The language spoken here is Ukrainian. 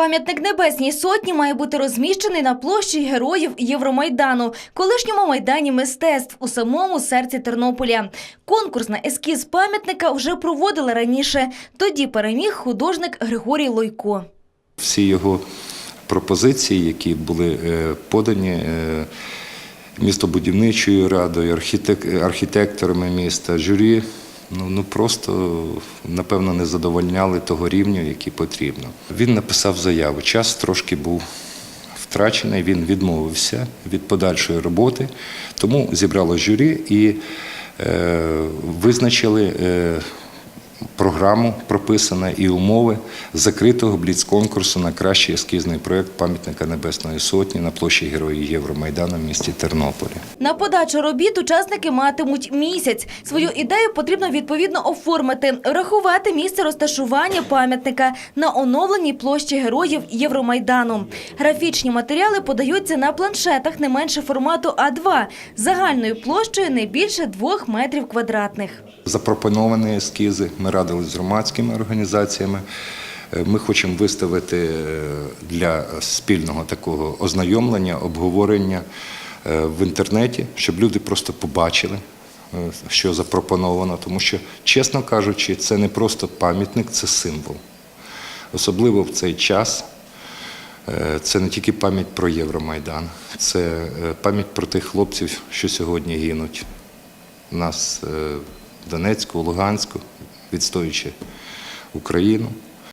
Пам'ятник Небесній Сотні має бути розміщений на площі героїв Євромайдану, колишньому майдані мистецтв у самому серці Тернополя. Конкурс на ескіз пам'ятника вже проводили раніше. Тоді переміг художник Григорій Лойко. Всі його пропозиції, які були е, подані е, містобудівничою радою, архітек- архітекторами міста, журі, ну, ну просто, напевно, не задовольняли того рівня, який потрібно. Він написав заяву. Час трошки був втрачений, він відмовився від подальшої роботи, тому зібрало журі і е, визначили. Е, програму прописана і умови закритого бліц-конкурсу на кращий ескізний проєкт пам'ятника Небесної Сотні на площі Героїв Євромайдану в місті Тернополі. На подачу робіт учасники матимуть місяць. Свою ідею потрібно відповідно оформити, врахувати місце розташування пам'ятника на оновленій площі героїв Євромайдану. Графічні матеріали подаються на планшетах не менше формату А2 загальною площею не більше двох метрів квадратних. Запропоновані ескізи. Ми радилися з громадськими організаціями. Е, Ми хочемо виставити е, для спільного такого ознайомлення, обговорення е, в інтернеті, щоб люди просто побачили, що запропоновано. Тому що, чесно кажучи, це не просто пам'ятник, це символ. Особливо в цей час. Це не тільки пам'ять про Євромайдан, це пам'ять про тих хлопців, що сьогодні гинуть у нас в Донецьку, Луганську, відстоюючи Україну.